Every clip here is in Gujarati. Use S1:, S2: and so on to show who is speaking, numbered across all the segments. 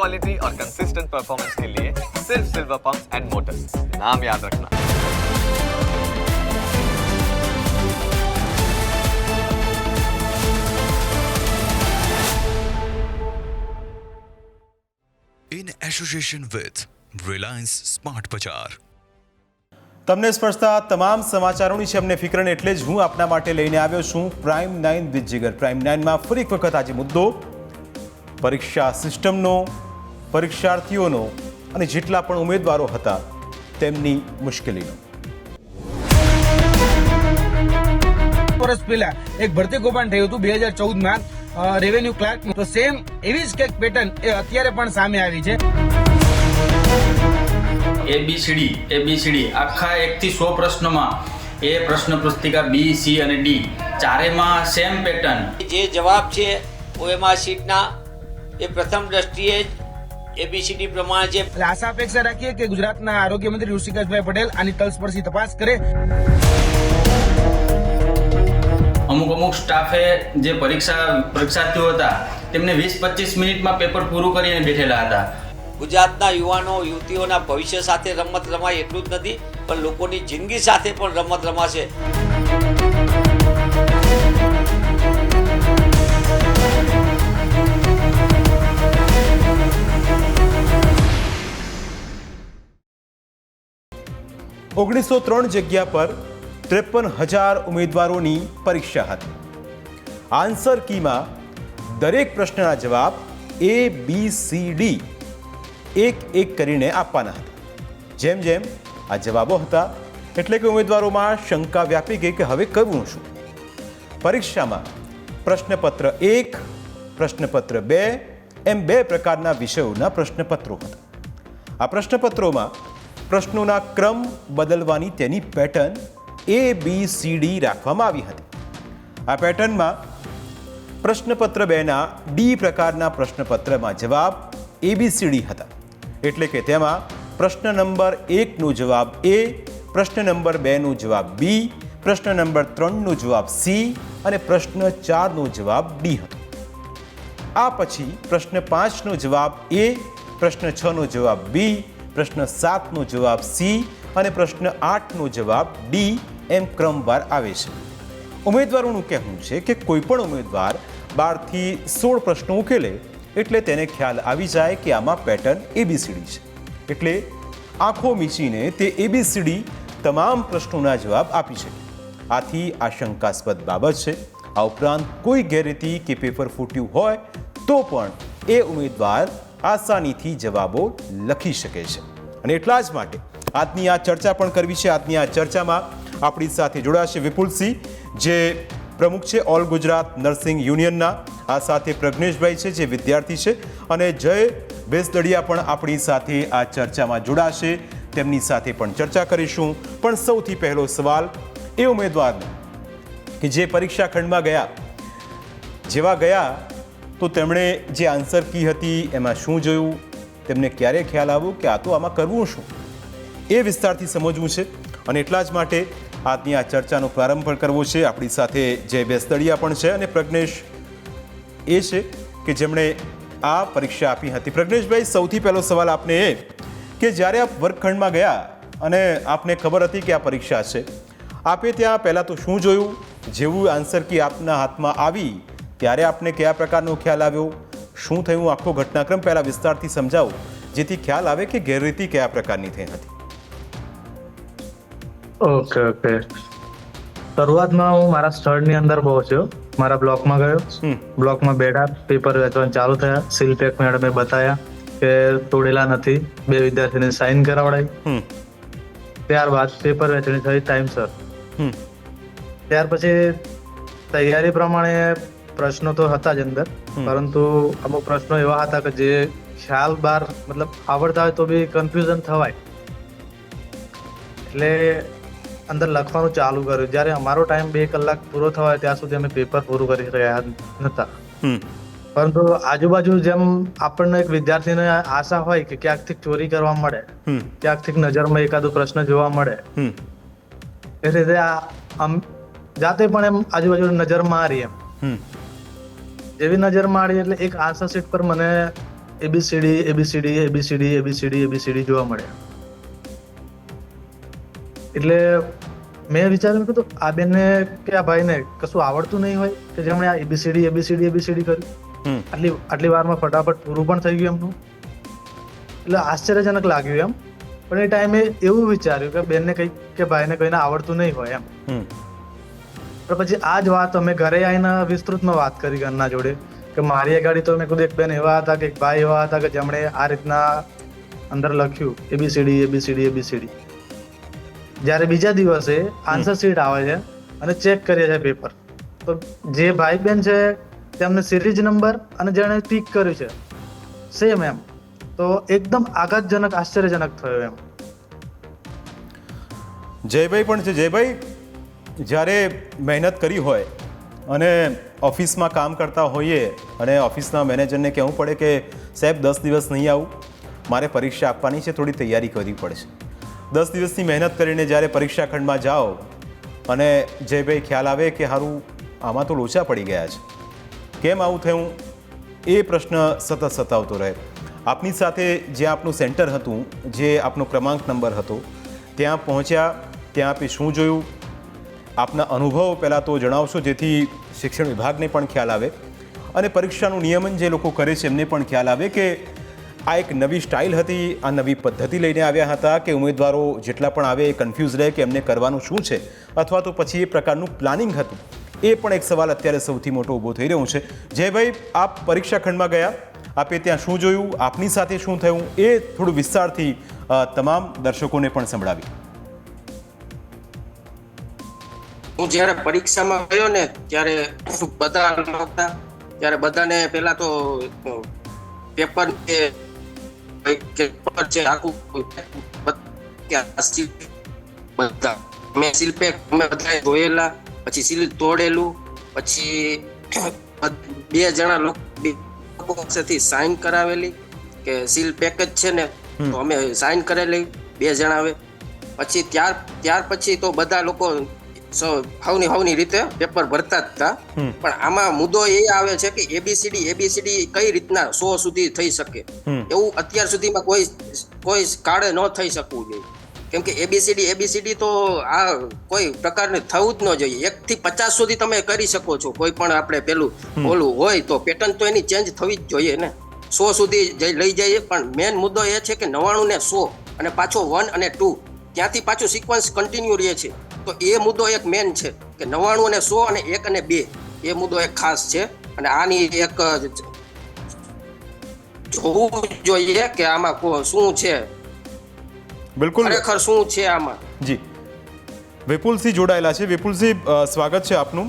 S1: क्वालिटी और कंसिस्टेंट परफॉर्मेंस के लिए सिर्फ सिल्वर पंप्स एंड मोटर्स नाम याद रखना
S2: in association with Reliance Smart Bazaar.
S3: તમને સ્પર્શતા તમામ સમાચારોની છે અમને ફિક્ર ને એટલે જ હું આપના માટે લઈને આવ્યો છું prime nine with Jigar prime નાઇનમાં ફરી એક વખત આજે મુદ્દો પરીક્ષા સિસ્ટમનો પરીક્ષાર્થીઓનો અને જેટલા પણ ઉમેદવારો હતા તેમની મુશ્કેલીનો.
S4: વર્ષ પહેલા એક ભરતી કૌભાંડ થયું હતું બે હજાર ચૌદમાં. રેવન્યુ ક્લાર્ક તો સેમ એવી જ કંઈક પેટર્ન એ અત્યારે પણ સામે આવી છે.
S5: એબીસીડી એબીસીડી આખા એકથી સો પ્રશ્નોમાં એ પ્રશ્ન પુસ્તિકા બી સી અને ડી ચારેમાં સેમ પેટર્ન
S6: જે જવાબ છે ઓએમઆર શીટના એ પ્રથમ દ્રષ્ટિએ જ એબીસીડી પ્રમાણે છે
S4: આશા અપેક્ષા રાખીએ કે ગુજરાતના આરોગ્ય મંત્રી ઋષિકેશભાઈ પટેલ આની તલસ્પર્શી તપાસ કરે.
S5: અમુક અમુક સ્ટાફે જે પરીક્ષા પરીક્ષાર્થીઓ હતા તેમને વીસ પચીસ મિનિટમાં પેપર પૂરું કરીને બેઠેલા હતા.
S6: ગુજરાતના યુવાનો યુવતીઓના ભવિષ્ય સાથે રમત રમાય એટલું જ નથી પણ લોકોની જિંદગી સાથે પણ રમત રમાશે.
S3: ઓગણીસો ત્રણ જગ્યા પર ત્રેપન હજાર ઉમેદવારોની પરીક્ષા હતી. આન્સર કીમાં દરેક પ્રશ્નના જવાબ એ બી સી ડી એક એક કરીને આપવાના હતા. જેમ જેમ આ જવાબો હતા, એટલે કે ઉમેદવારોમાં શંકા વ્યાપી ગઈ કે હવે કરવું શું? પરીક્ષામાં પ્રશ્નપત્ર એક, પ્રશ્નપત્ર બે એમ બે પ્રકારના વિષયોના પ્રશ્નપત્રો હતા. આ પ્રશ્નપત્રોમાં પ્રશ્નોના ક્રમ બદલવાની તેની pattern A B C D રાખવામાં આવી હતી. આ પેટર્નમાં પ્રશ્નપત્ર બેના ડી પ્રકારના પ્રશ્નપત્રમાં જવાબ એબીસીડી હતા. એટલે કે તેમાં પ્રશ્ન નંબર એકનો જવાબ એ પ્રશ્ન નંબર બેનો જવાબ બી પ્રશ્ન નંબર ત્રણનો જવાબ સી અને પ્રશ્ન ચારનો જવાબ ડી હતો. આ પછી પ્રશ્ન પાંચનો જવાબ એ પ્રશ્ન છનો જવાબ બી પ્રશ્ન સાતનો જવાબ સી અને પ્રશ્ન આઠનો જવાબ ડી એમ ક્રમવાર આવે છે. ઉમેદવારોનું કહેવું છે કે કોઈપણ ઉમેદવાર બારથી સોળ પ્રશ્નો ઉકેલે એટલે તેને ખ્યાલ આવી જાય કે આમાં પેટર્ન એબીસીડી છે. એટલે આંખો મીચીને તે એબીસીડી તમામ પ્રશ્નોના જવાબ આપી છે આથી આ શંકાસ્પદ બાબત છે, આ ઉપરાંત કોઈ ગેરરીતિ કે પેપર ફૂટ્યું હોય તો પણ એ ઉમેદવાર આસાનીથી જવાબો લખી શકે છે. અને એટલા જ માટે આજની આ ચર્ચા પણ કરવી છે. આજની આ ચર્ચામાં આપણી સાથે જોડાશે વિપુલસિંહ, જે પ્રમુખ છે ઓલ ગુજરાત નર્સિંગ યુનિયનના. આ સાથે પ્રજ્ઞેશભાઈ છે, જે વિદ્યાર્થી છે. અને જય બેસદડિયા પણ આપણી સાથે આ ચર્ચામાં જોડાશે. તેમની સાથે પણ ચર્ચા કરીશું. પણ સૌથી પહેલો સવાલ એ ઉમેદવારનો કે જે પરીક્ષા ખંડમાં ગયા, જેવા ગયા તો તેમણે જે આન્સર કી હતી એમાં શું જોયું? તેમને ક્યારે ખ્યાલ આવ્યો કે આ તો આમાં કરવું શું? એ વિસ્તારથી સમજવું છે અને એટલા જ માટે આજની આ ચર્ચાનો પ્રારંભ પણ કરવો છે. આપણી સાથે જય બેસદડિયા પણ છે અને પ્રજ્ઞેશ એ છે કે જેમણે આ પરીક્ષા આપી હતી. પ્રજ્ઞેશભાઈ, સૌથી પહેલો સવાલ આપને એ કે જ્યારે આપ વર્ગખંડમાં ગયા અને આપને ખબર હતી કે આ પરીક્ષા છે, આપે ત્યાં પહેલાં તો શું જોયું? જેવું આન્સર કી આપના હાથમાં આવી ત્યારે આપને કયા પ્રકારનો ખ્યાલ આવ્યો? શું થયું? આખો ઘટનાક્રમ પહેલાં વિસ્તારથી સમજાવો જેથી ખ્યાલ આવે કે ગેરરીતિ કયા પ્રકારની થઈ હતી.
S7: Okay okay. શરૂઆતમાં હું મારા સ્થળની અંદર પહોંચ્યો મારા બ્લોકમાં ગયો. બ્લોકમાં બેઠા પેપર વેચવાનું ચાલુ થયા. સિલપેક મેડમે બતાયા કે તોડેલા નથી. બે વિદ્યાર્થીને સાઇન
S3: કરાવડાવી
S7: ત્યારબાદ પેપર વેચણી થઈ. ટાઈમસર ત્યાર પછી તૈયારી પ્રમાણે પ્રશ્નો તો હતા જ અંદર. પરંતુ અમુક પ્રશ્નો એવા હતા કે જે ખ્યાલ બાર મતલબ આવડતા હોય તો બી કન્ફ્યુઝન થવાય. એટલે અંદર લખવાનું ચાલુ કર્યું. જ્યારે અમારો ટાઈમ બે કલાક પૂરો થવાય ત્યાં સુધી અમે પેપર પૂરું કરી રહ્યા નતા.
S3: હમ.
S7: પરંતુ આજુબાજુ જેમ આપણને એક વિદ્યાર્થીને આશા હોય કે ક્યાંકથી ચોરી કરવા મળે ક્યાંકથી નજરમાં એકાદો પ્રશ્ન જોવા મળે
S3: હમ.
S7: એ રીતે આ જાતે પણ એમ આજુબાજુ નજરમાં આ રહી
S3: એમ.
S7: જેવી નજર મારી એટલે એક આશા સીટ પર મને A B C D A B C D A B C D A B C D A B C D જોવા મળ્યા. એટલે મેં વિચાર્યું કે આ બેનને કે આ ભાઈને કશું આવડતું નહીં હોય કે જેમણે આ એબીસીડી એબીસીડી એબીસીડી કર્યું. આટલી આટલી વારમાં ફટાફટ પૂરું પણ થઈ ગયું એમનું. એટલે આશ્ચર્યજનક લાગ્યું એમ. પણ એ ટાઈમે એવું વિચાર્યું કે બેનને કંઈક કે ભાઈને કોઈને આવડતું નહીં હોય એમ. પણ પછી આ જ વાત અમે ઘરે આવીને વિસ્તૃતમાં વાત કરી ઘરના જોડે કે મારી ગાડી તો મેં કીધું એક બેન એવા હતા કે એક ભાઈ એવા હતા કે જેમણે આ રીતના અંદર લખ્યું એબીસીડી એબીસીડી એબીસીડી જ્યારે બીજા દિવસે આન્સર શીટ આવે છે અને ચેક કરીએ છે પેપર તો જે ભાઈ બેન છે તેમને સિરીજ નંબર અને જેણે ટીક કર્યું છે સેમ એમ. તો એકદમ આઘાતજનક આશ્ચર્યજનક થયો એમ.
S3: જયભાઈ પણ છે. જયભાઈ જ્યારે મહેનત કરી હોય અને ઓફિસમાં કામ કરતા હોઈએ અને ઓફિસના મેનેજરને કહેવું પડે કે, સાહેબ, દસ દિવસ નહીં આવું. મારે પરીક્ષા આપવાની છે, થોડી તૈયારી કરવી પડશે. દસ દિવસની મહેનત કરીને જ્યારે પરીક્ષા ખંડમાં જાઓ અને જે ભાઈ ખ્યાલ આવે કે સારું આમાં તો લોચા પડી ગયા છે. કેમ આવું થયું? એ પ્રશ્ન સતત સતાવતો રહે. આપની સાથે જે આપનું સેન્ટર હતું, જે આપનો ક્રમાંક નંબર હતો, ત્યાં પહોંચ્યા, ત્યાં આપે શું જોયું? આપના અનુભવો પહેલાં તો જણાવશો, જેથી શિક્ષણ વિભાગને પણ ખ્યાલ આવે. અને પરીક્ષાનું નિયમન જે લોકો કરે છે, એમને પણ ખ્યાલ આવે કે આ એક નવી સ્ટાઇલ હતી, આ નવી પદ્ધતિ લઈને આવ્યા હતા કે ઉમેદવારો જેટલા પણ આવે એ કન્ફ્યુઝ રહે કે એમને કરવાનું શું છે. અથવા તો પછી એ પ્રકારનું પ્લાનિંગ હતું. એ પણ એક સવાલ અત્યારે સૌથી મોટો ઊભો થઈ રહ્યો છે. જયભાઈ, આપ પરીક્ષા ખંડમાં ગયા. આપે ત્યાં શું જોયું? આપની સાથે શું થયું? એ થોડું વિસ્તારથી તમામ દર્શકોને પણ સંભળાવી.
S8: હું જ્યારે પરીક્ષામાં ગયો ને ત્યારે બધા નહોતા? ત્યારે બધાને પેલા તો પેપર કે પેપર છે આખું બધા. મેં સીલ પેક અમે બધાએ જોયેલા પછી સીલ તોડેલું પછી બે જણા લોકો પાસેથી સાઇન કરાવેલી કે સીલ પેક જ છે ને તો અમે સાઇન કરેલી બે જણાવે પછી ત્યાર ત્યાર પછી તો બધા લોકો હવની હવની રીતે પેપર ભરતા જ હતા પણ આમાં મુદ્દો એ આવે છે કે એબીસીડી એબીસીડી કઈ રીતના સો સુધી થઈ શકે? એવું અત્યાર સુધીમાં કોઈ કોઈ કાળે ન થઈ શકવું જોઈએ. કેમ કે એબીસીડી એબીસીડી તો આ કોઈ પ્રકારની થવું જ ન જોઈએ. એક થી પચાસ સુધી તમે કરી શકો છો. કોઈ પણ આપણે પેલું ઓલું હોય તો પેટર્ન તો એની ચેન્જ થવી જ જોઈએ ને. સો સુધી લઈ જઈએ. પણ મેન મુદ્દો એ છે કે નવાણું ને સો અને પાછો વન અને ટુ. ત્યાંથી પાછું સિક્વન્સ કન્ટિન્યુ રહે છે. તો એ મુદ્દો એક મેન છે કે નવાણું અને સો અને એક અને બે એ મુદ્દો એક ખાસ છે. અને આની એક જોવું જોઈએ કે આમાં શું છે?
S3: બિલકુલ.
S8: ખરેખર શું છે આમાં?
S3: જી. વિપુલસિંહ જોડાયેલા છે. વિપુલસિંહ સ્વાગત છે આપનું.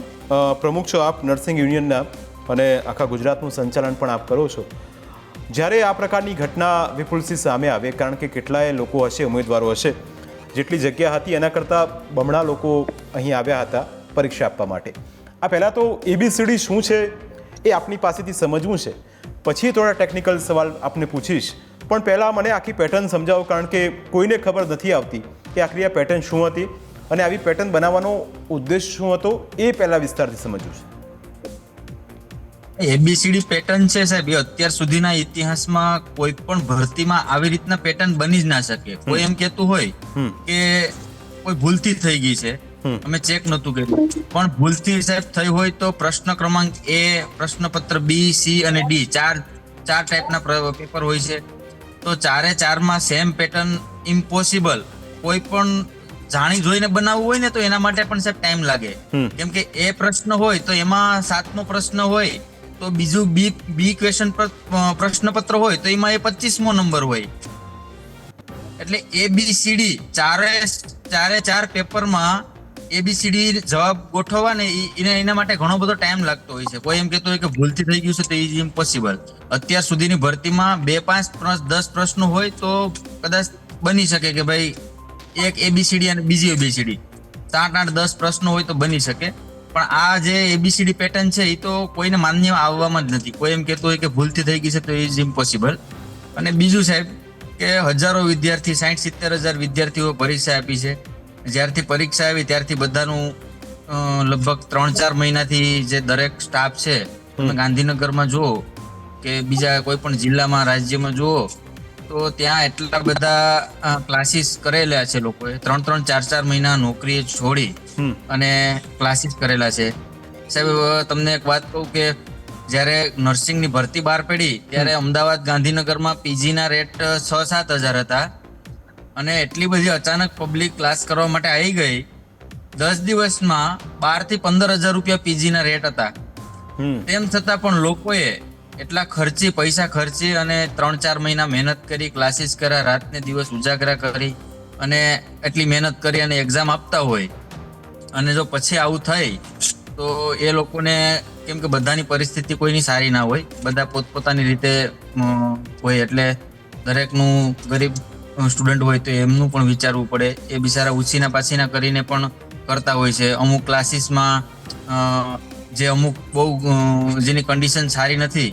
S3: પ્રમુખ છો આપ નર્સિંગ યુનિયનના અને આખા ગુજરાતનું સંચાલન પણ આપ કરો છો. જ્યારે આ પ્રકારની ઘટના વિપુલસિંહ સામે આવે કારણ કે કેટલાય લોકો હશે ઉમેદવારો હશે જેટલી જગ્યા હતી એના કરતાં બમણા લોકો અહીં આવ્યા હતા પરીક્ષા આપવા માટે. આ પહેલાં તો એબીસીડી શું છે એ આપની પાસેથી સમજવું છે. પછી થોડા ટેકનિકલ સવાલ આપને પૂછીશ. પણ પહેલાં મને આખી પેટર્ન સમજાવો કારણ કે કોઈને ખબર નથી આવતી કે આખરી આ પેટર્ન શું હતી અને આવી પેટર્ન બનાવવાનો ઉદ્દેશ શું હતો એ પહેલાં વિસ્તારથી સમજવું છે.
S5: એબીસીડી પેટર્ન છે સાહેબ એ અત્યાર સુધીના ઇતિહાસમાં કોઈ પણ ભરતીમાં આવી રીતના પેટર્ન બની જ ના શકે. કોઈ એમ કેતું હોય કે કોઈ ભૂલથી થઈ ગઈ છે. અમે ચેક નતું કર્યું. પણ ભૂલથી સાહેબ થઈ હોય તો પ્રશ્ન ક્રમાંક એ પ્રશ્નપત્ર બી સી અને ડી ચાર ચાર ટાઈપના પેપર હોય છે. તો ચારે ચારમાં સેમ પેટર્ન ઇમ્પોસિબલ કોઈ પણ જાણી જોઈને બનાવવું હોય ને તો એના માટે પણ સાહેબ ટાઈમ લાગે. કેમ કે એ પ્રશ્ન હોય તો એમાં સાતમો પ્રશ્ન હોય તો બીજું બી બી ક્વેશ્ચન પ્રશ્નપત્ર હોય તો એમાં એ પચીસમો નંબર હોય. એટલે એ બી સી ડી ચારે ચારે ચાર પેપરમાં એબીસીડી જવાબ ગોઠવવા ને એને એના માટે ઘણો બધો ટાઈમ લાગતો હોય છે. કોઈ એમ કહેતો હોય કે ભૂલથી થઈ ગયું છે તો ઇઝ ઇમ્પોસિબલ અત્યાર સુધીની ભરતીમાં બે, પાંચ દસ પ્રશ્નો હોય તો કદાચ બની શકે કે ભાઈ એક એબીસીડી અને બીજી એબીસીડી સાત, આઠ, દસ પ્રશ્નો હોય તો બની શકે. પણ આ જે એબીસીડી પેટર્ન છે એ તો કોઈને માન્ય આવવામાં જ નથી. કોઈ એમ કહેતો હોય કે ભૂલથી થઈ ગઈ છે, તો ઇઝ ઇમ્પોસિબલ. અને બીજું સાહેબ, કે હજારો વિદ્યાર્થી, સાઠ સિત્તેર હજાર વિદ્યાર્થીઓ પરીક્ષા આપી છે. જ્યારથી પરીક્ષા આવી, ત્યારથી બધાનું લગભગ ત્રણ ચાર મહિનાથી જે દરેક સ્ટાફ છે, તમે ગાંધીનગરમાં જુઓ કે બીજા કોઈ પણ જિલ્લામાં, રાજ્યમાં જુઓ તો ત્યાં એટલા બધા ક્લાસીસ કરેલા છે લોકોએ. ત્રણ ત્રણ ચાર ચાર મહિના નોકરી છોડી અને ક્લાસીસ કરેલા છે. સાહેબ તમને એક વાત કહું કે જ્યારે નર્સિંગની ભરતી બહાર પડી ત્યારે અમદાવાદ ગાંધીનગરમાં પીજીના રેટ છ સાત હજાર હતા. અને એટલી બધી અચાનક પબ્લિક ક્લાસ કરવા માટે આવી ગઈ. દસ દિવસમાં બારથી પંદર હજાર રૂપિયા પીજીના રેટ હતા. તેમ છતાં પણ લોકોએ એટલા ખર્ચી, પૈસા ખર્ચી અને ત્રણ ચાર મહિના મહેનત કરી ક્લાસીસ કર્યા, રાતને દિવસ ઉજાગરા કરી અને એટલી મહેનત કરી અને એક્ઝામ આપતા હોય. અને જો પછી આવું થાય તો એ લોકોને કેમ કે બધાની પરિસ્થિતિ કોઈની સારી ના હોય, બધા પોતપોતાની રીતે હોય એટલે દરેકનું ગરીબ સ્ટુડન્ટ હોય તો એમનું પણ વિચારવું પડે. એ બિચારા ઉછીના પાછીના કરીને પણ કરતા હોય છે. અમુક ક્લાસીસમાં જે અમુક બહુ જેની કન્ડિશન સારી નથી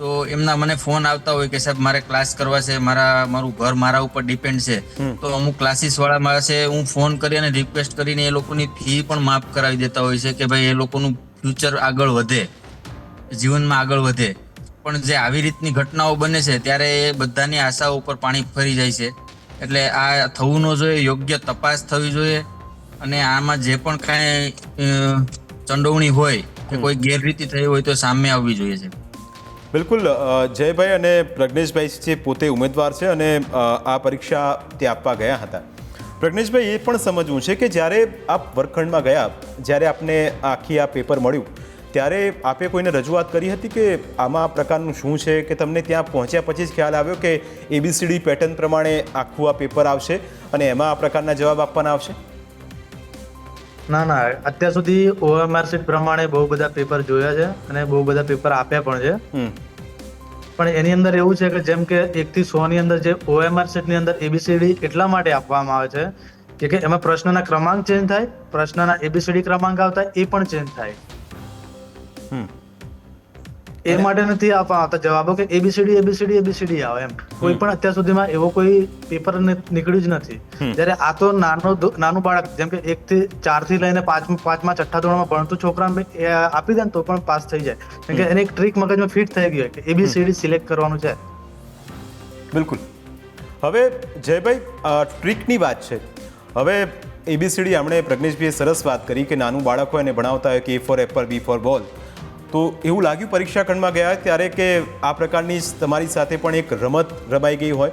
S5: તો એમના મને ફોન આવતા હોય કે સાહેબ મારે ક્લાસ કરવા છે મારા મારું ઘર મારા ઉપર ડિપેન્ડ છે. તો અમુક ક્લાસીસ વાળા પાસે હું ફોન કરી અને રિક્વેસ્ટ કરીને એ લોકોની ફી પણ માફ કરાવી દેતા હોય છે કે ભાઈ એ લોકોનું ફ્યુચર આગળ વધે જીવનમાં આગળ વધે. પણ જે આવી રીતની ઘટનાઓ બને છે ત્યારે એ બધાની આશાઓ ઉપર પાણી ફરી જાય છે. એટલે આ થવું ન જોઈએ યોગ્ય તપાસ થવી જોઈએ. અને આમાં જે પણ કાંઈ ચંડવણી હોય કે કોઈ ગેરરીતિ થઈ હોય તો સામે આવવી જોઈએ છે.
S3: બિલકુલ જયભાઈ અને પ્રજ્ઞેશભાઈ છે પોતે ઉમેદવાર છે અને આ પરીક્ષા તે આપવા ગયા હતા. પ્રજ્ઞેશભાઈ, એ પણ સમજવું છે કે જ્યારે આપ વર્ગખંડમાં ગયા, જ્યારે આપને આખી આ પેપર મળ્યું, ત્યારે આપે કોઈને રજૂઆત કરી હતી કે આમાં આ પ્રકારનું શું છે કે તમને ત્યાં પહોંચ્યા પછી જ ખ્યાલ આવ્યો કે એબીસીડી પેટર્ન પ્રમાણે આખું આ પેપર આવશે અને એમાં આ પ્રકારના જવાબ આપવાના આવશે?
S7: ના ના અત્યાર સુધી ઓએમઆર સીટ પ્રમાણે બહુ બધા પેપર જોયા છે અને બહુ બધા પેપર આપ્યા પણ છે. પણ એની અંદર એવું છે કે જેમ કે એક થી સો ની અંદર જે ઓએમઆર સીટની અંદર એબીસીડી એટલા માટે આપવામાં આવે છે કે કે એમાં પ્રશ્નના ક્રમાંક ચેન્જ થાય પ્રશ્નના એબીસીડી ક્રમાંક આવતા એ પણ ચેન્જ થાય.
S3: હમ.
S7: એ માટે નથી આવતા જવાબો કે એબીસીડી એબીસીડી એબીસીડી આવે એમ. કોઈ પણ અત્યાર સુધીમાં એવો કોઈ પેપર નીકળ્યું જ નથી. જ્યારે આ તો નાનો નાનું બાળક જેમ કે એક થી ચારથી લઈને પાંચમા પાંચમા છઠ્ઠા ધોરણમાં ભણતું છોકરાને આપી દે ને તો પણ પાસ થઈ જાય. કેમ કે એને એક ટ્રીક મગજમાં ફિટ થઈ ગયો કે એબીસીડી સિલેક્ટ કરવાનું છે.
S3: બિલકુલ. હવે જયભાઈ ટ્રીકની વાત છે. હવે એબીસીડી આપણે પ્રજ્ઞેશભાઈએ સરસ વાત કરી કે નાનું બાળક હોય એને ભણાવતા હોય કે A for apple B for ball તો એવું લાગ્યું પરીક્ષા ખંડમાં ગયા ત્યારે કે આ પ્રકારની તમારી સાથે પણ એક રમત રમાઈ ગઈ હોય.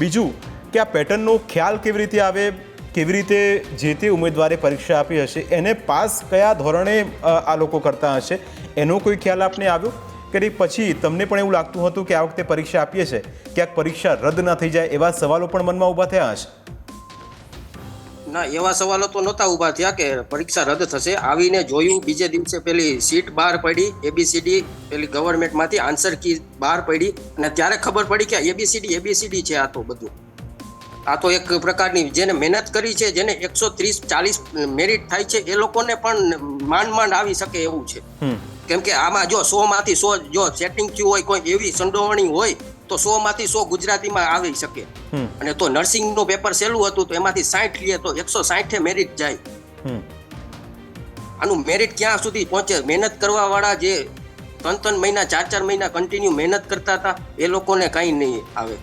S3: બીજું કે આ પેટર્નનો ખ્યાલ કેવી રીતે આવે, કેવી રીતે જે તે ઉમેદવારે પરીક્ષા આપી હશે, એને પાસ કયા ધોરણે આ લોકો કરતા હશે, એનો કોઈ ખ્યાલ આપને આવ્યો? કે પછી તમને પણ એવું લાગતું હતું કે આ વખતે પરીક્ષા આપીએ છે, ક્યાંક પરીક્ષા રદ ના થઈ જાય એવા સવાલો પણ મનમાં ઊભા થયા હશે?
S8: ના એવા સવાલો તો નહોતા ઊભા થયા કે પરીક્ષા રદ થશે. આવીને જોયું બીજે દિવસે પેલી સીટ બહાર પડી એબીસીડી પેલી ગવર્મેન્ટમાંથી આન્સર કી બહાર પડી અને ત્યારે ખબર પડી કે એબીસીડી એબીસીડી છે આ તો બધું. આ તો એક પ્રકારની જેને મહેનત કરી છે જેને એકસો ત્રીસ ચાલીસ મેરિટ થાય છે એ લોકોને પણ માંડ માંડ આવી શકે એવું છે. કેમ કે આમાં જો સો માંથી સો જો સેટિંગ થયું હોય કોઈ એવી સંડોવણી હોય તો સો માંથી સો ગુજરાતીમાં આવી શકે. અને તો નર્સિંગનું પેપર સહેલું હતું તો એમાંથી સાઠ લઈએ તો એકસો સાઠે મેરિટ જાય. આનું મેરિટ ક્યાં સુધી પહોંચે? મહેનત કરવા વાળા જે ત્રણ ત્રણ મહિના ચાર ચાર મહિના કન્ટિન્યુ મહેનત કરતા હતા એ લોકોને કાંઈ નહીં આવે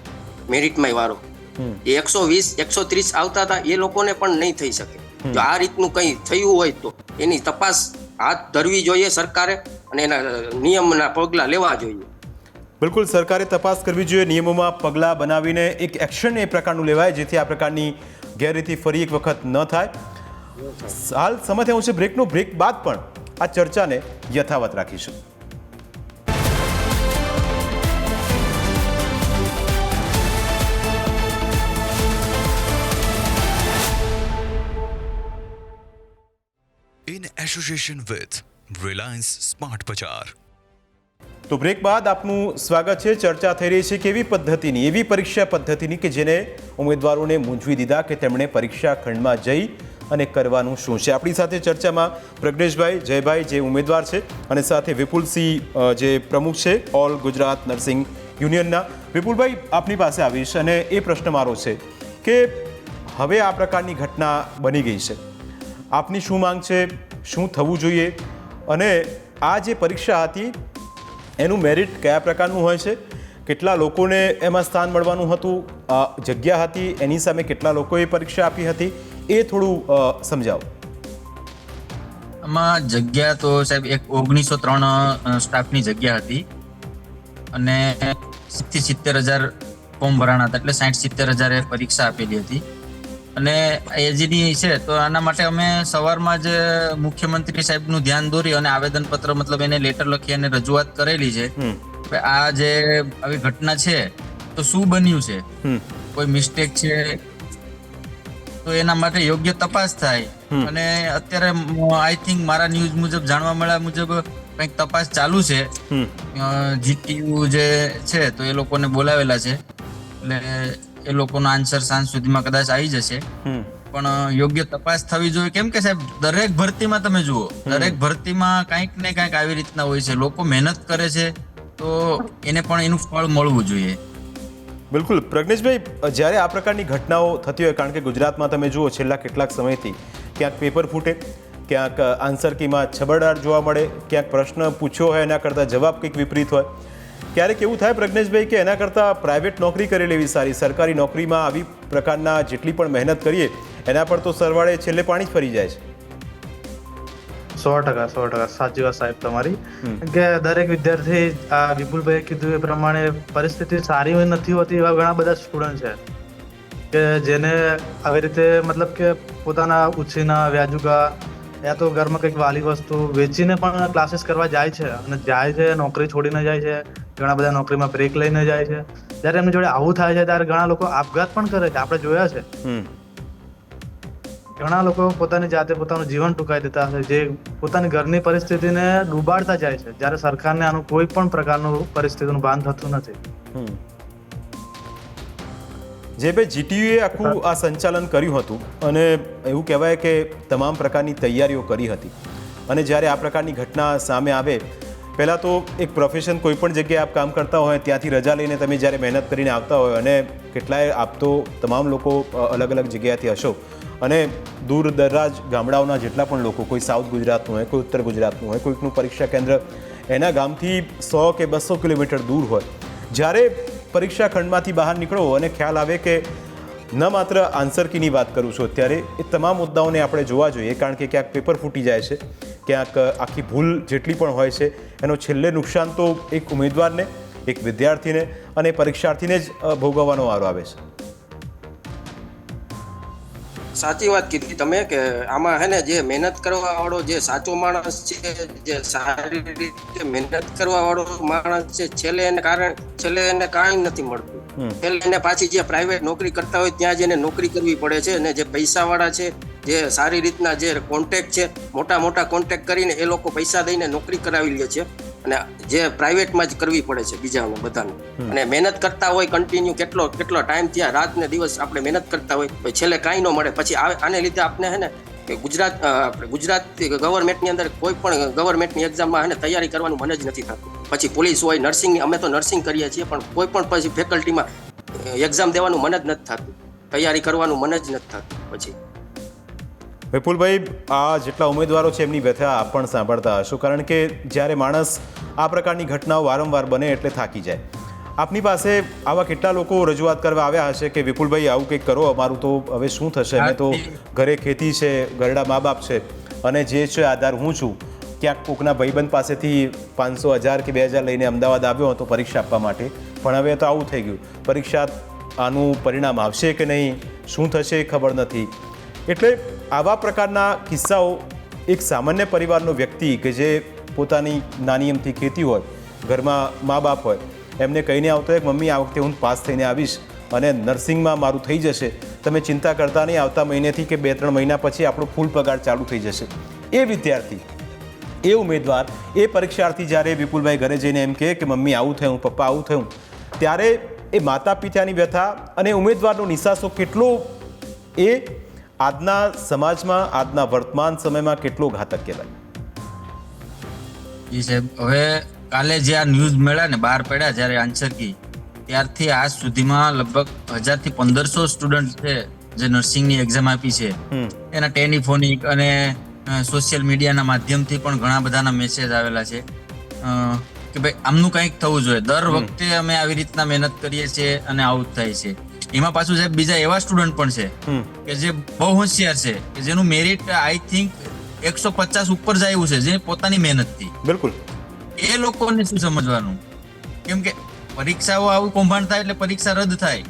S8: મેરિટમાં વાળો
S3: હમ.
S8: એ એકસો વીસ એકસો ત્રીસ આવતા હતા એ લોકોને પણ નહીં થઈ શકે. જો આ રીતનું કંઈ થયું હોય તો એની તપાસ હાથ ધરવી જોઈએ સરકારે અને એના નિયમના પગલાં લેવા જોઈએ.
S3: બિલકુલ, સરકારે તપાસ કરવી જોઈએ. નિયમોમાં પગલાં બનાવીને એક એક્શન એ પ્રકારનું લેવાય, જેથી આ પ્રકારની ગેરરીતિ ફરી એક વખત ન થાય. હાલ સમય થયો છે. બ્રેકનો બ્રેક બાદ પણ આ ચર્ચાને યથાવત રાખીશું.
S2: In association with Reliance Smart Bazaar.
S3: તો બ્રેક બાદ આપનું સ્વાગત છે. ચર્ચા થઈ રહી છે કે એવી પદ્ધતિની, એવી પરીક્ષા પદ્ધતિની કે જેને ઉમેદવારોને મૂંઝવી દીધા કે તેમણે પરીક્ષા ખંડમાં જઈ અને કરવાનું શું છે. આપણી સાથે ચર્ચામાં પ્રજ્ઞેશભાઈ જયભાઈ જે ઉમેદવાર છે અને સાથે વિપુલસિંહ જે પ્રમુખ છે, ઓલ ગુજરાત નર્સિંગ યુનિયનના. વિપુલભાઈ, આપની પાસે આવીશ અને એ પ્રશ્ન મારો છે કે હવે આ પ્રકારની ઘટના બની ગઈ છે. આપની શું માંગ છે? શું થવું જોઈએ? અને આ જે પરીક્ષા હતી એનું મેરિટ કયા પ્રકારનું હોય છે? કેટલા લોકોને એમાં સ્થાન મળવાનું હતું? જગ્યા હતી, એની સામે કેટલા લોકોએ પરીક્ષા આપી હતી? એ થોડું સમજાવો.
S5: આમાં જગ્યા તો સાહેબ એક ઓગણીસો ત્રણ સ્ટાફની જગ્યા હતી. અને સિત્તેર સિત્તેર હજાર ફોર્મ ભરાણા હતા, એટલે સાઠ સિત્તેર હજારે પરીક્ષા આપેલી હતી. અને એજીની છે તો આના માટે અમે સવારમાં જ મુખ્યમંત્રી સાહેબનું ધ્યાન દોરી અને આવેદનપત્ર મતલબ એને લેટર લખી અને રજૂઆત કરેલી છે. કે આ જે આવી ઘટના છે તો શું બન્યું છે? કોઈ મિસ્ટેક છે? તો એના માટે યોગ્ય તપાસ થાય. અને અત્યારે આઈ થિંક મારા ન્યૂઝ મુજબ જાણવા મળ્યા મુજબ કંઈક તપાસ ચાલુ છે. જીટીયુ જે છે તો એ લોકોને બોલાવેલા છે. એટલે એ લોકોનો આન્સર સાંજ સુધીમાં કદાચ આવી જશે. પણ યોગ્ય તપાસ થવી જોઈએ. કેમ કે સાહેબ દરેક ભરતીમાં તમે જુઓ દરેક ભરતીમાં કંઈક ને કંઈક આવી રીતના હોય છે. લોકો મહેનત કરે છે તો એને પણ એનું ફળ મળવું જોઈએ.
S3: બિલકુલ. પ્રજ્ઞેશભાઈ જ્યારે આ પ્રકારની ઘટનાઓ થતી હોય કારણ કે ગુજરાતમાં તમે જુઓ છેલ્લા કેટલાક સમયથી ક્યાંક પેપર ફૂટે ક્યાંક આન્સર કીમાં છબરડાટ જોવા મળે ક્યાંક પ્રશ્ન પૂછ્યો હોય એના કરતાં જવાબ કંઈક વિપરીત હોય ક્યારેક એવું થાય પ્રજ્ઞેશભાઈ કે એના કરતાં પ્રાઇવેટ નોકરી કરી લેવી સારી સરકારી નોકરીમાં આવી પ્રકારના જેટલી પણ મહેનત કરીએ એના પર તો સરવાળે છેલ્લે પાણી જ ફરી જાય છે.
S7: સો ટકા સો ટકા. સાચી વાત સાહેબ તમારી. કે દરેક વિદ્યાર્થી આ વિપુલભાઈએ કીધું એ પ્રમાણે પરિસ્થિતિ સારી નથી હોતી એવા ઘણા બધા સ્ટુડન્ટ છે. કે જેને આવી રીતે મતલબ કે પોતાના ઉછીના વ્યાજુકા યા તો ઘરમાં કંઈક વાલી વસ્તુ વેચીને પણ ક્લાસીસ કરવા જાય છે અને જાય છે નોકરી છોડીને જાય છે ઘણા બધા નોકરીમાં બ્રેક લઈને જાય છે. જ્યારે એમની જોડે આવું થાય છે ત્યારે ઘણા લોકો આપઘાત પણ કરે છે. આપણે જોયા છે. ઘણા લોકો પોતાની જાતે પોતાનું જીવન ટૂંકાઈ દેતા હશે. જે પોતાની ઘરની પરિસ્થિતિને ડૂબાડતા જાય છે. જ્યારે સરકારને આનું કોઈ પણ પ્રકારનું પરિસ્થિતિનું ભાન થતું નથી.
S3: જે ભાઈ જીટીયુએ આખું આ સંચાલન કર્યું હતું અને એવું કહેવાય કે તમામ પ્રકારની તૈયારીઓ કરી હતી. અને જ્યારે આ પ્રકારની ઘટના સામે આવે પહેલાં તો એક પ્રોફેશન કોઈ પણ જગ્યાએ આપ કામ કરતા હોય, ત્યાંથી રજા લઈને તમે જ્યારે મહેનત કરીને આવતા હોય અને કેટલાય આપ તો તમામ લોકો અલગ અલગ જગ્યાએથી હશો. અને દૂર દરાજ ગામડાઓના જેટલા પણ લોકો, કોઈ સાઉથ ગુજરાતનું હોય, કોઈ ઉત્તર ગુજરાતનું હોય, કોઈકનું પરીક્ષા કેન્દ્ર, એના ગામથી સો કે બસો કિલોમીટર દૂર હોય. જ્યારે પરીક્ષા ખંડમાંથી બહાર નીકળો અને ખ્યાલ આવે કે ન માત્ર આન્સર કીની વાત કરું છું, અત્યારે એ તમામ મુદ્દાઓને આપણે જોવા જોઈએ, કારણ કે ક્યાંક પેપર ફૂટી જાય છે. ક્યાંક આખી ભૂલ જેટલી પણ હોય છે એનો છેલ્લે નુકસાન તો એક ઉમેદવારને એક વિદ્યાર્થીને અને પરીક્ષાર્થીને જ ભોગવવાનો વારો આવે છે.
S8: સાચી વાત કીધી તમે કે આમાં હે ને જે મહેનત કરવા વાળો જે સાચો માણસ છે જે સારી રીતે મહેનત કરવા વાળો માણસ છે છેલ્લે એને કારણ છેલ્લે એને કાંઈ નથી મળતું. છેલ્લે એને પાછી જે પ્રાઇવેટ નોકરી કરતા હોય ત્યાં જ એને નોકરી કરવી પડે છે અને જે પૈસા વાળા છે જે સારી રીતના જે કોન્ટેક્ટ છે મોટા મોટા કોન્ટેક કરીને એ લોકો પૈસા દઈને નોકરી કરાવી લે છે અને જે પ્રાઇવેટમાં જ કરવી પડે છે બીજાને બધાને. અને મહેનત કરતા હોય કન્ટિન્યુ કેટલો કેટલો ટાઈમ ત્યાં રાત ને દિવસ આપણે મહેનત કરતા હોય છેલ્લે કાંઈ ન મળે. પછી આને લીધે આપણે હે ને કે ગુજરાત આપણે ગુજરાત ગવર્મેન્ટની અંદર કોઈ પણ ગવર્મેન્ટની એક્ઝામમાં હે ને તૈયારી કરવાનું મન જ નથી થતું. પછી પોલીસ હોય નર્સિંગ અમે તો નર્સિંગ કરીએ છીએ પણ કોઈ પણ પછી ફેકલ્ટીમાં એક્ઝામ દેવાનું મન જ નથી થતું. તૈયારી કરવાનું મન જ નથી થતું પછી.
S3: વિપુલભાઈ, આ જેટલા ઉમેદવારો છે એમની વ્યથા આપ પણ સાંભળતા હશો, કારણ કે જ્યારે માણસ આ પ્રકારની ઘટનાઓ વારંવાર બને એટલે થાકી જાય. આપની પાસે આવા કેટલા લોકો રજૂઆત કરવા આવ્યા હશે કે વિપુલભાઈ, આવું કંઈક કરો, અમારું તો હવે શું થશે? અમે તો ઘરે ખેતી છે, ઘરડા મા બાપ છે, અને જે છે આધાર હું છું. ક્યાંક કોકના ભાઈબંધ પાસેથી પાંચસો હજાર કે બે હજાર લઈને અમદાવાદ આવ્યો હતો પરીક્ષા આપવા માટે. પણ હવે તો આવું થઈ ગયું. પરીક્ષા આનું પરિણામ આવશે કે નહીં? શું થશે એ ખબર નથી. એટલે આવા પ્રકારના કિસ્સાઓ એક સામાન્ય પરિવારનો વ્યક્તિ કે જે પોતાની નાની એમથી ખેતી હોય, ઘરમાં મા બાપ હોય, એમને કહીને આવતો હોય મમ્મી, આ વખતે હું પાસ થઈને આવીશ અને નર્સિંગમાં મારું થઈ જશે. તમે ચિંતા કરતા નહીં, આવતા મહિનેથી કે બે ત્રણ મહિના પછી આપણો ફૂલ પગાર ચાલુ થઈ જશે. એ વિદ્યાર્થી, એ ઉમેદવાર, એ પરીક્ષાર્થી જ્યારે વિપુલભાઈ ઘરે જઈને એમ કહે કે, મમ્મી, આવું થયું, પપ્પા, આવું થયું. ત્યારે એ માતા પિતાની વ્યથા અને ઉમેદવારનો નિશાસો કેટલો એ આજના સમાજમાં આજના વર્તમાન સમયમાં કેટલો ઘાતક કહેવાય?
S5: જી સાહેબ હવે કાલે જે આ ન્યૂઝ મળ્યા ને બહાર પડ્યા જ્યારે આન્સર કી ત્યારથી આજ સુધીમાં લગભગ હજારથી પંદરસો સ્ટુડન્ટ છે જે નર્સિંગની એક્ઝામ આપી છે. એના ટેલિફોનિક અને સોશિયલ મીડિયાના માધ્યમથી પણ ઘણા બધાના મેસેજ આવેલા છે. કે ભાઈ આમનું કંઈક થવું જોઈએ. દર વખતે અમે આવી રીતના મહેનત કરીએ છીએ અને આવું થાય છે. એમાં પાછું સાહેબ બીજા એવા સ્ટુડન્ટ પણ છે કે જે બહુ હોશિયાર છે કે જેનું મેરિટ આઈ થિંક એકસો પચાસ ઉપર જાય એવું છે જે પોતાની મહેનતથી.
S3: બિલકુલ.
S5: એ લોકોને શું સમજવાનું? કેમ કે પરીક્ષાઓ આવું કૌભાંડ થાય એટલે પરીક્ષા રદ થાય.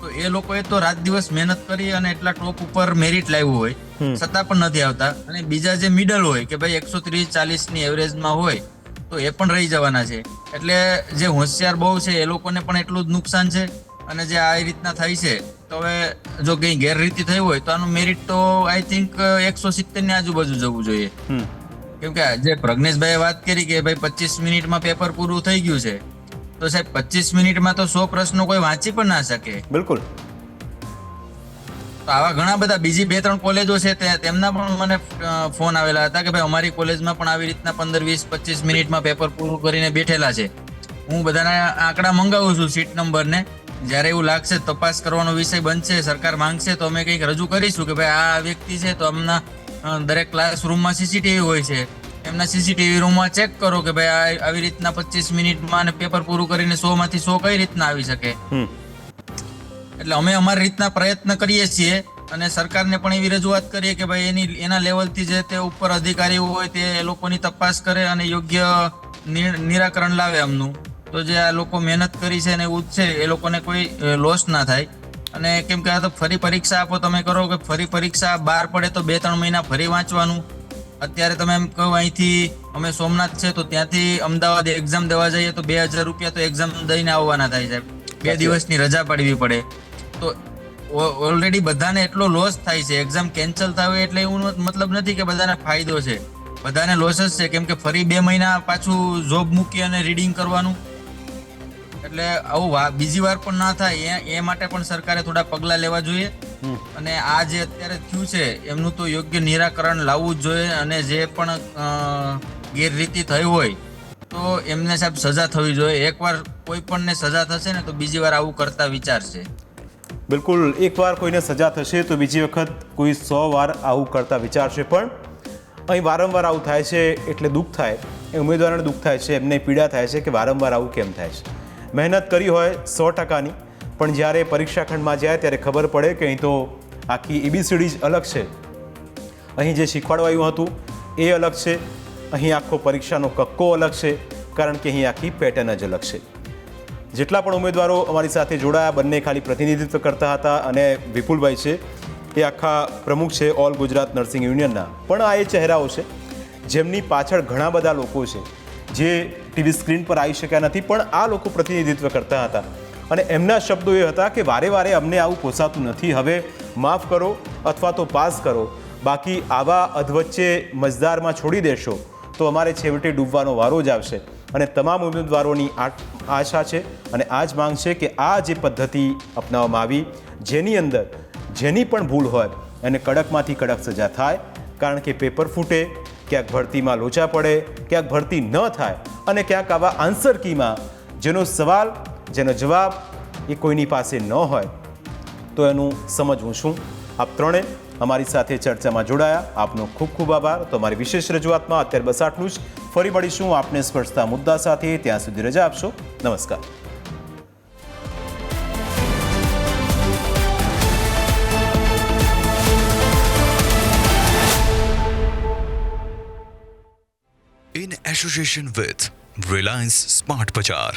S5: તો એ લોકોએ તો રાત દિવસ મહેનત કરી અને એટલા ટોપ ઉપર મેરિટ લાવ્યું હોય. છતાં પણ નથી આવતા. અને બીજા જે મિડલ હોય કે ભાઈ એકસો ત્રીસ ચાલીસની એવરેજમાં હોય તો એ પણ રહી જવાના છે. એટલે જે હોશિયાર બહુ છે એ લોકોને પણ એટલું જ નુકસાન છે. અને જે આ રીતના થાય છે તો હવે જો કઈ ગેરરીતિ થઈ હોય તો આનું મેરિટ તો આઈ થિંક એકસો સિત્તેરની આજુબાજુ જવું જોઈએ. કેમ કે જે પ્રજ્ઞેશભાઈએ વાત કરી કે ભાઈ પચીસ મિનિટમાં પેપર પૂરું થઈ ગયું છે તો સાહેબ પચીસ મિનિટમાં તો સો પ્રશ્નો કોઈ વાંચી પણ ના શકે.
S3: બિલકુલ.
S5: તો આવા ઘણા બધા બીજી બે ત્રણ કોલેજો છે તેમના પણ મને ફોન આવેલા હતા કે ભાઈ અમારી કોલેજમાં પણ આવી રીતના પંદર વીસ પચીસ મિનિટમાં પેપર પૂરું કરીને બેઠેલા છે. હું બધાના આંકડા મંગાવું છું સીટ નંબર ને જ્યારે એવું લાગશે તપાસ કરવાનો વિષય બનશે સરકાર માંગશે તો અમે કંઈક રજૂ કરીશું કે ભાઈ આ વ્યક્તિ છે તો અમના દરેક ક્લાસરૂમમાં સીસીટીવી હોય છે. એમના સીસીટીવી રૂમમાં ચેક કરો કે ભાઈ આ આવી રીતના પચીસ મિનિટમાં અને પેપર પૂરું કરીને સો માંથી સો કઈ રીતના આવી શકે. એટલે અમે અમારી રીતના પ્રયત્ન કરીએ છીએ અને સરકારને પણ એવી રજૂઆત કરીએ કે ભાઈ એની એના લેવલથી જે તે ઉપર અધિકારીઓ હોય તે એ લોકોની તપાસ કરે અને યોગ્ય નિર- નિરાકરણ લાવે અમનું. તો જે આ લોકો મહેનત કરી છે ને એવું જ છે એ લોકોને કોઈ લોસ ના થાય. અને કેમ કે આ તો ફરી પરીક્ષા આપો તમે કરો કે ફરી પરીક્ષા બહાર પડે તો બે ત્રણ મહિના ફરી વાંચવાનું. અત્યારે તમે એમ કહો અહીંથી અમે સોમનાથ છે તો ત્યાંથી અમદાવાદ એક્ઝામ દેવા જઈએ તો બે હજાર રૂપિયા તો એક્ઝામ દઈને આવવાના થાય છે બે દિવસની રજા પાડવી પડે. તો ઓલરેડી બધાને એટલો લોસ થાય છે એક્ઝામ કેન્સલ થાય એટલે એવું મતલબ નથી કે બધાને ફાયદો છે. બધાને લોસ જ છે કેમ કે ફરી બે મહિના પાછું જોબ મૂકી અને રીડિંગ કરવાનું. એટલે આવું બીજી વાર પણ ના થાય. એ એ માટે પણ સરકારે થોડા પગલાં લેવા જોઈએ. અને આ જે અત્યારે થયું છે એમનું તો યોગ્ય નિરાકરણ લાવવું જ જોઈએ અને જે પણ ગેરરીતિ થઈ હોય તો એમને સાહેબ સજા થવી જોઈએ. એકવાર કોઈ પણને સજા થશે ને તો બીજી વાર આવું કરતા વિચારશે
S3: બિલકુલ. એકવાર કોઈને સજા થશે તો બીજી વખત કોઈ સો વાર આવું કરતા વિચારશે પણ અહીં વારંવાર આવું થાય છે એટલે દુઃખ થાય. એ ઉમેદવારોને દુઃખ થાય છે એમને પીડા થાય છે કે વારંવાર આવું કેમ થાય છે? મહેનત કરી હોય સો ટકાની, પણ જ્યારે પરીક્ષા ખંડમાં જાય ત્યારે ખબર પડે કે અહીં તો આખી એબીસીડી જ અલગ છે. અહીં જે શીખવાડવાયું હતું એ અલગ છે. અહીં આખો પરીક્ષાનો કક્કો અલગ છે, કારણ કે અહીં આખી પેટર્ન જ અલગ છે. જેટલા પણ ઉમેદવારો અમારી સાથે જોડાયા, બંને ખાલી પ્રતિનિધિત્વ કરતા હતા અને વિપુલભાઈ છે, એ આખા પ્રમુખ છે ઓલ ગુજરાત નર્સિંગ યુનિયનના. પણ આ એ ચહેરાઓ છે, જેમની પાછળ ઘણા બધા લોકો છે, જે ટીવી સ્ક્રીન પર આવી શક્યા નથી, પણ આ લોકો પ્રતિનિધિત્વ કરતા હતા. અને એમના શબ્દો એ હતા કે વારે વારે અમને આવું પોસાતું નથી, હવે માફ કરો અથવા તો પાસ કરો. બાકી આવા અધવચ્ચે મજદારમાં છોડી દેશો, તો અમારે છેવટે ડૂબવાનો વારો જ આવશે. અને તમામ ઉમેદવારોની આશા છે અને આ જ માંગ છે કે આ જે પદ્ધતિ અપનાવવામાં આવી, જેની અંદર જેની પણ ભૂલ હોય, એને કડકમાંથી કડક સજા થાય, કારણ કે પેપર ફૂટે ક્યાંક ભરતીમાં લોચા પડે, ક્યાંક ભરતી ન થાય અને ક્યાંક આવા આન્સર કીમાં જેનો સવાલ, જેનો જવાબ એ કોઈની પાસે ન હોય. તો એનું સમજવું શું આપ ત્રણે અમારી સાથે ચર્ચામાં જોડાયા. આપનો ખૂબ ખૂબ આભાર. તો અમારી વિશેષ રજૂઆતમાં અત્યારે બસ આટલું જ. ફરી મળીશું આપને સ્પર્શતા મુદ્દા સાથે. ત્યાં સુધી રજા આપશો. નમસ્કાર.
S2: Association with Reliance Smart Bazaar.